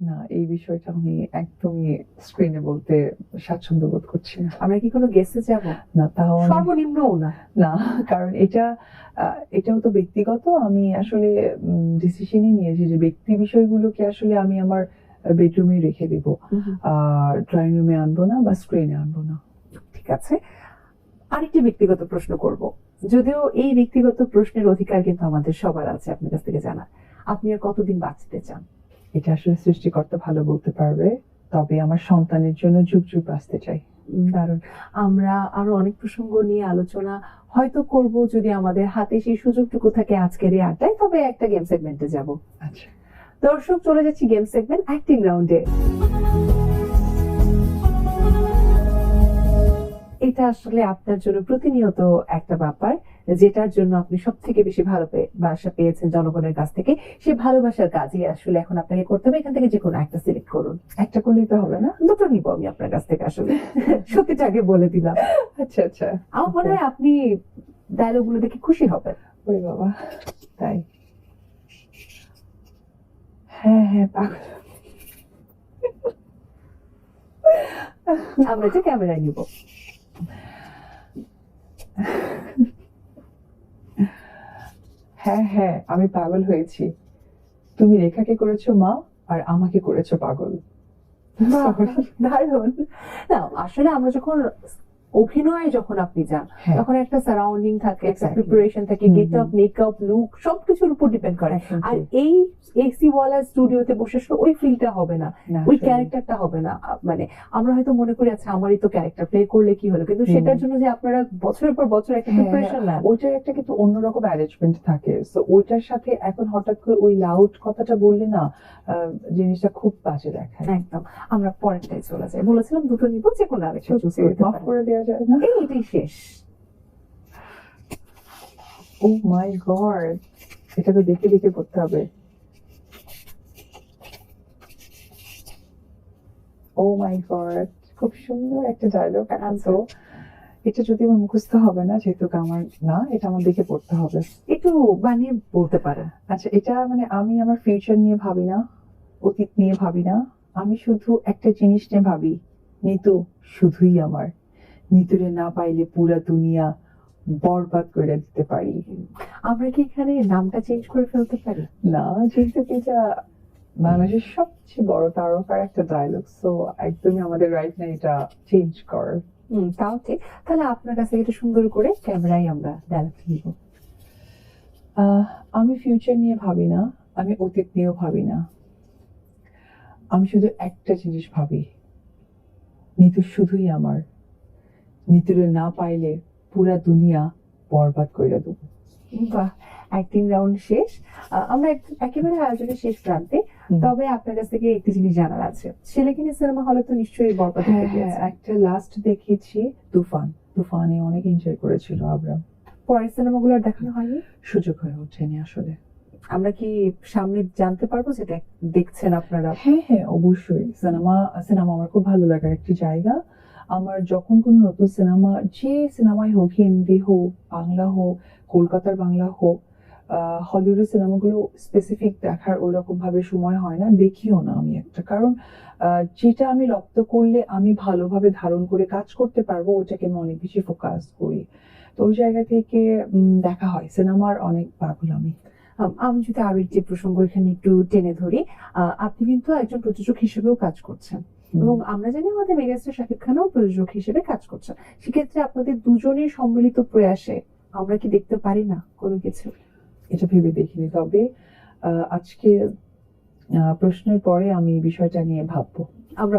না এই বিষয়টা আমি একদমই স্ক্রিনে বলতে স্বাচ্ছন্দ্য বোধ করছি না। আমরা কি কোনো গেস্টে যাব? না তাও সর্বনিম্নও না। না কারণ এটা এটাও তো ব্যক্তিগত। আমি আসলে ডিসিশনই নিয়েছি যে ব্যক্তি বিষয়গুলোকে আসলে আমি আমার বেডরুমে রেখে দিব। আর ড্রয়িং রুমে আনব না বা স্ক্রিনে আনব না। ঠিক আছে। আরেকটি ব্যক্তিগত প্রশ্ন করব। যদিও এই ব্যক্তিগত প্রশ্নের অধিকার কিন্তু আমাদের সবার আছে আপনার কাছ থেকে জানা আপনি আর কতদিন বাঁচতে চান? এটা আসলে সৃষ্টিকর্তা ভালো বলতে পারবে তবে আমার সন্তানের জন্য যুগ যুগ আসতে চাই। দারুণ। আমরা আরও অনেক প্রসঙ্গ নিয়ে আলোচনা হয়তো করব যদি আমাদের হাতে সেই সুযোগটুকু থাকে আজকের এই আড্ডায় তবে একটা গেম সেগমেন্টে যাব। আচ্ছা। দর্শক চলে যাচ্ছি গেম সেগমেন্ট অ্যাক্টিং রাউন্ডে এটা আসলে আপনার জন্য প্রতিনিয়ত একটা ব্যাপার যেটার জন্য আপনি সব থেকে বেশি ভালো ভালোবাসা পেয়েছেন জনগণের কাছ থেকে। সেই ভালোবাসার কাজই আসলে এখন আপনাকে করতে হবে। এখান থেকে যে কোনো একটা সিলেক্ট করুন। একটা করলেই তো হবে না? দুটো নিব আমি আপনার কাছ থেকে আসলে। সত্যিটা আগে বলে দিলাম। আচ্ছা আচ্ছা। আমার মনে হয় আপনি ডায়লগগুলো দেখে খুশি হবেন। ওরে বাবা তাই? হ্যাঁ হ্যাঁ পাগল। আমরা যে ক্যামেরায় নিব। হ্যাঁ হ্যাঁ আমি পাগল হয়েছি। তুমি রেখাকে করেছ মা আর আমাকে করেছ পাগল। দারুণ। না আসলে আমরা যখন অভিনয়ে যখন আপনি যান হ্যাঁ। তখন একটা সারাউন্ডিং থাকে একটা প্রিপারেশন থাকে গেট আপ মেকআপ লুক সবকিছুর উপর ডিপেন্ড করে। আর এই এসি ওয়ালা স্টুডিওতে বসে ওই ফিলটা হবে না ওই ক্যারেক্টারটা হবে না। মানে আমরা হয়তো মনে করি আচ্ছা আমারই তো ক্যারেক্টার প্লে করলে কি হলো? কিন্তু সেটার জন্য যে আপনারা বছরের পর বছর একটা হ্যাঁ, প্রিপারেশন নেন। ওইটার একটা কিন্তু অন্যরকম অ্যারেঞ্জমেন্ট থাকে। তো ওইটার সাথে এখন হঠাৎ করে ওই লাউড কথাটা বললে না জিনিসটা খুব বাজে দেখায়। একদম। আমরা পরেরটাই চলে যাই। বলেছিলাম দুটো নিব যে কোনো আরেকটা চুজ। করে দেওয়া যায় না এই এটাই শেষ ও মাই গড এটা তো দেখে দেখে করতে হবে ও মাই গড খুব সুন্দর একটা ডায়লগ তো এটা যদি আমার মুখস্থ হবে না যেহেতু আমার না এটা আমার দেখে পড়তে হবে। একটু বানিয়ে বলতে পারেন। আচ্ছা এটা মানে আমি আমার ফিউচার নিয়ে ভাবি না অতীত নিয়ে ভাবি না আমি শুধু একটা জিনিস নিয়ে ভাবি। নিতু শুধুই আমার। নিতুরে না পাইলে পুরা দুনিয়া বরবাদ করে দিতে পারি। আমরা কি এখানে নামটা চেঞ্জ করে ফেলতে পারি? না যেহেতু এটা বাংলাদেশের সবচেয়ে বড় তারকার একটা ডায়লগ সো একদমই আমাদের রাইট না এটা চেঞ্জ কর তাও ঠিক। তাহলে আপনার কাছে এটা সুন্দর করে ক্যামেরায় আমরা ডায়লগ আহ, আমি ফিউচার নিয়ে ভাবি না আমি অতীত নিয়েও ভাবি না। আমি শুধু একটা জিনিস ভাবি নিতু শুধুই আমার। নিতুরে না পাইলে পুরা দুনিয়া বরবাদ করে দেবো। বাহ অ্যাক্টিং রাউন্ড শেষ। আমরা একেবারে আয়োজনের শেষ প্রান্তে। তবে আপনার কাছ থেকে একটি জিনিস জানার আছে। সিনেমা হলে তো নিশ্চয়ই বরবাদ হ্যাঁ হ্যাঁ। একটা লাস্ট দেখিয়েছি তুফান। তুফানে অনেক এনজয় করেছিল আবরাম পরের সিনেমাগুলো দেখানো হয়নি? সুযোগ হয়ে ওঠেনি আসলে। আমরা কি সামনে জানতে পারব যেটা দেখছেন আপনারা? হ্যাঁ হ্যাঁ অবশ্যই। সিনেমা সিনেমা আমার খুব ভালো লাগার একটি জায়গা। আমার যখন কোনো নতুন সিনেমা যে সিনেমাই হোক, হিন্দি হোক, বাংলা হোক, কলকাতার বাংলা হোক হলিউডের সিনেমাগুলো স্পেসিফিক দেখার ওই রকম ভাবে সময় হয় না, দেখিও না আমি একটা। কারণ যেটা আমি রপ্ত করলে আমি ভালোভাবে ধারণ করে কাজ করতে পারব, ওটাকে আমি অনেক বেশি ফোকাস করি। তো ওই জায়গা থেকে দেখা হয়। সিনেমার অনেক পাগল আমি আমি যদি আরও একটি প্রসঙ্গ এখানে একটু টেনে ধরি আপনি কিন্তু একজন প্রযোজক হিসেবেও কাজ করছেন। এবং আমরা জানি আমাদের মেগাস্টার শাকিব খানও প্রযোজক হিসেবে কাজ করছেন। সেক্ষেত্রে আপনাদের দুজনের সম্মিলিত প্রয়াসে আমরা কি দেখতে পারি না কোনো কিছু? এটা ভেবে দেখিনি। তবে আহ, আজকে আহ, প্রশ্নের পরে আমি এই বিষয়টা নিয়ে ভাববো। আমরা